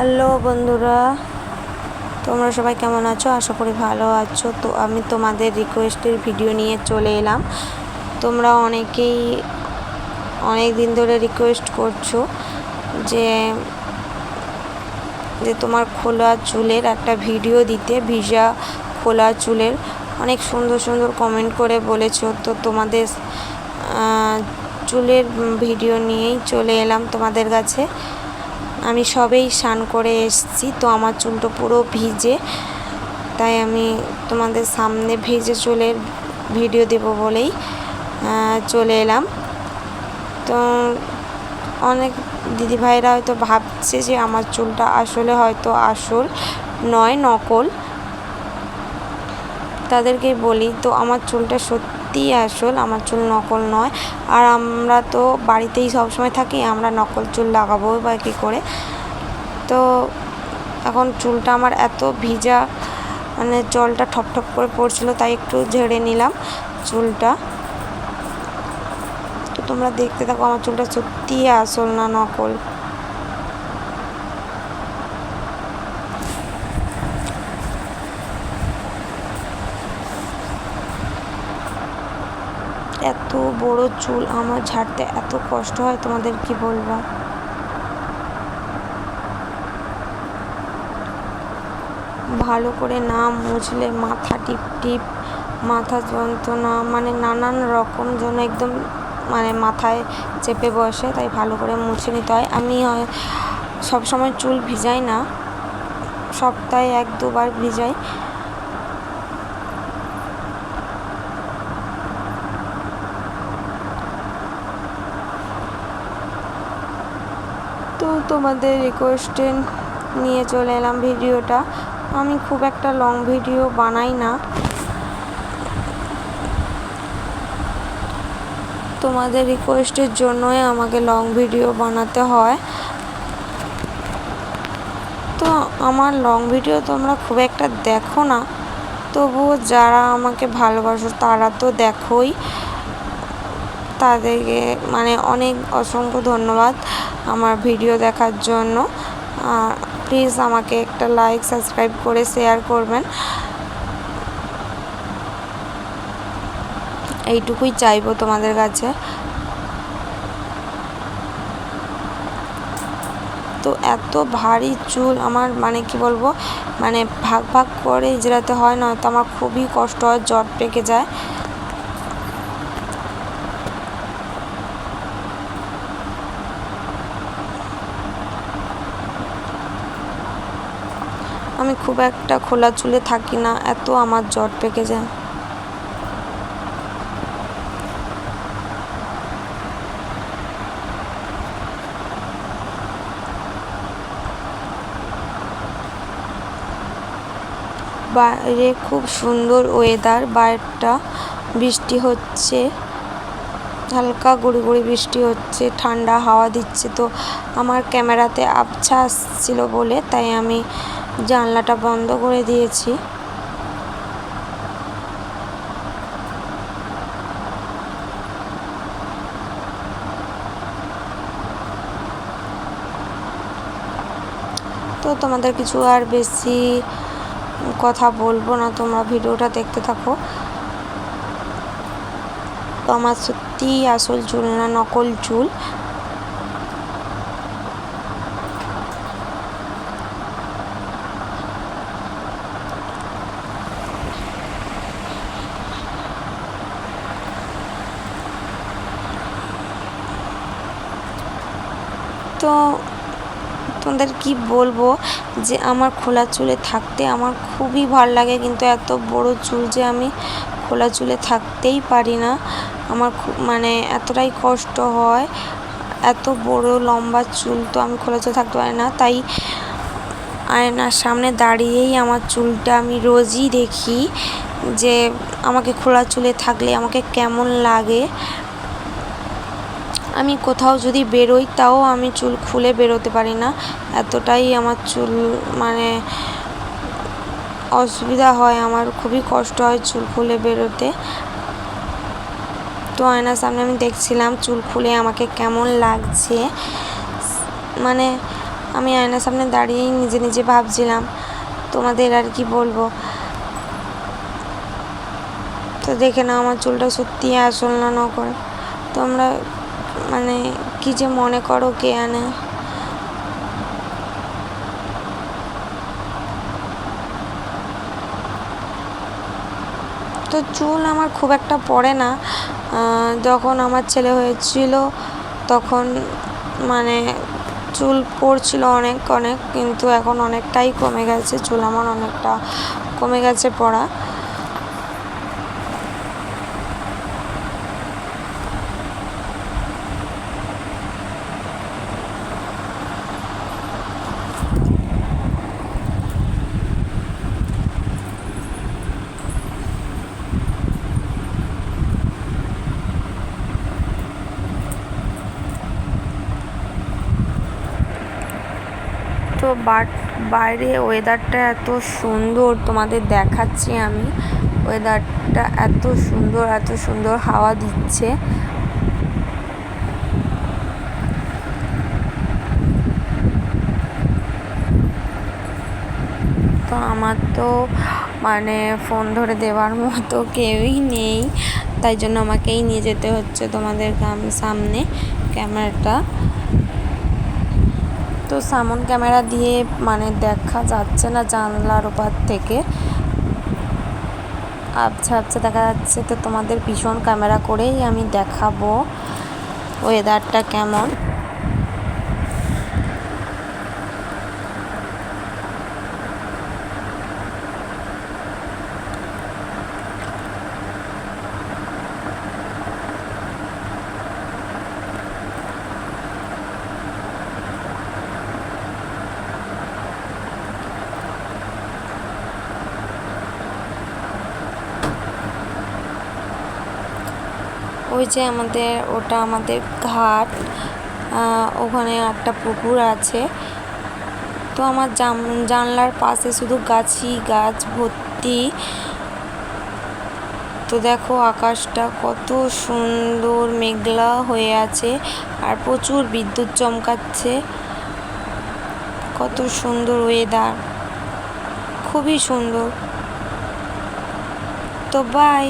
Hello বন্ধুরা, তোমরা সবাই কেমন আছো? আশা করি ভালো আছো। তো আমি তোমাদের রিকোয়েস্টের ভিডিও নিয়ে চলে এলাম। তোমরা অনেকেই অনেক দিন ধরে রিকোয়েস্ট করছ যে যে তোমার খোলা চুলের একটা ভিডিও দিতে, ভিজা খোলা চুলের। অনেক সুন্দর সুন্দর কমেন্ট করে বলেছ। তো তোমাদের চুলের ভিডিও নিয়েই চলে এলাম তোমাদের কাছে। আমি সবেই স্নান করে এসেছি, তো আমার চুলটা পুরো ভিজে, তাই আমি তোমাদের সামনে ভিজে চুলের ভিডিও দেব বলেই চলে এলাম। তো অনেক দিদিভাইরা হয়তো ভাবছে যে আমার চুলটা আসলে হয়তো আসল নয়, নকল। তাদেরকেই বলি, তো আমার চুলটা সত্যিই আসল, আমার চুল নকল নয়। আর আমরা তো বাড়িতেই সবসময় থাকি, আমরা নকল চুল লাগাবো বা কী করে। তো এখন চুলটা আমার এত ভিজা মানে জলটা ঠপ ঠপ করে পড়ছিল, তাই একটু ঝেড়ে নিলাম চুলটা। তো তোমরা দেখতে থাকো, আমার চুলটা সত্যিই আসল না নকল এত বড় চুল আমার ঝাড়তে এত কষ্ট হয়, তোমাদের কি বলব? ভালো করে না মুছলে মাথা টিপ টিপ, মাথা যন্ত্রণা মানে নানান রকম যেন একদম মানে মাথায় চেপে বসে, তাই ভালো করে মুছে নিতে হয়। আমি সবসময় চুল ভিজাই না, সপ্তাহে এক দুবার ভিজাই। তো তোমাদের রিকোয়েস্টে নিয়ে চলে এলাম ভিডিওটা। আমি খুব একটা লং ভিডিও বানাই না। তোমাদের রিকোয়েস্টের জন্যই আমাকে লং ভিডিও বানাতে হয়। তো আমার লং ভিডিও তোমরা খুব একটা দেখো না। তবুও যারা আমাকে ভালোবাসো তারা তো দেখোই। তাদেরকে মানে অনেক অসংখ্য ধন্যবাদ আমার ভিডিও দেখার জন্য। প্লিজ আমাকে একটা লাইক সাবস্ক্রাইব করে শেয়ার করবেন। এইটুকুই চাইব তোমাদের কাছে। তো এত ভারী চুল আমার মানে কি বলব? মানে ভাগ ভাগ করে ইজরাতে হয় না তো আমার খুবই কষ্ট হয় জট পেকে যায়। আমি খুব একটা খোলা চুলে থাকি না, এত আমার জট পেকে যায়। বাইরে খুব সুন্দর ওয়েদার বাইরটা বৃষ্টি হচ্ছে, হালকা গুড়ি গুড়ি বৃষ্টি হচ্ছে, ঠান্ডা হাওয়া দিচ্ছে, তো আমার ক্যামেরাতে আবছা আসছিল বলে, তাই আমি জানলাটা বন্ধ করে দিয়েছি। তো তোমাদের কিছু আর বেশি কথা বলব না, তোমরা ভিডিওটা দেখতে থাকো। তো আমার সত্যিই আসল চুল না, নকল চুল। তো তোমাদের কি বলব যে আমার খোলা চুলে থাকতে আমার খুবই ভালো লাগে, কিন্তু এত বড় চুল যে আমি খোলা চুলে থাকতেই পারি না। আমার মানে এতটাই কষ্ট হয়, এত বড় লম্বা চুল তো আমি খোলা চুলে থাকতে পারি না। তাই আয়নার সামনে দাঁড়িয়েই আমার চুলটা আমি রোজই দেখি যে আমাকে খোলা চুলে থাকলে আমাকে কেমন লাগে। আমি কোথাও যদি বেরোই, তাও আমি চুল খুলে বেরোতে পারি না। এতটাই আমার চুল মানে অসুবিধা হয়। আমার খুবই কষ্ট হয় চুল খুলে বেরোতে। তো আয়নার সামনে আমি দেখছিলাম চুল খুলে আমাকে কেমন লাগছে। মানে আমি আয়নার সামনে দাঁড়িয়েই নিজে নিজে ভাবছিলাম, তোমাদের আর কি বলব? তো দেখে নাও, আমার চুলটা সত্যি আসল না নকল। তোমরা মানে কি যে মনে করো কে আনে? তো চুল আমার খুব একটা পড়ে না। যখন আমার ছেলে হয়েছিল তখন মানে চুল পড়ছিল অনেক অনেক, কিন্তু এখন অনেকটাই কমে গেছে, চুল আমার অনেকটা কমে গেছে পড়া। তো বাট বাইরে ওয়েদারটা এত সুন্দর তোমাদের দেখাচ্ছি আমি। ওয়েদারটা এত সুন্দর এত সুন্দর হাওয়া দিচ্ছে। তো আমার তো মানে ফোন ধরে দেওয়ার মতো কেউই নেই। তাই জন্য আমাকেই নিয়ে যেতে হচ্ছে তোমাদের সামনে ক্যামেরাটা। তো সামন ক্যামেরা দিয়ে মানে দেখা যাচ্ছে না জানলার ওপার থেকে। আবছা আবছা দেখা যাচ্ছে তো তোমাদের ভীষণ ক্যামেরা করেই আমি দেখাবো। ওয়েদারটা কেমন? ওই যে আমাদের, ওটা আমাদের ঘাট ওখানে একটা পুকুর আছে। তো আমার জানলার পাশে শুধু গাছই গাছ ভর্তি। তো দেখো আকাশটা কত সুন্দর মেঘলা হয়ে আছে আর প্রচুর বিদ্যুৎ চমকাচ্ছে। কত সুন্দর ওয়েদার খুবই সুন্দর। তো বাই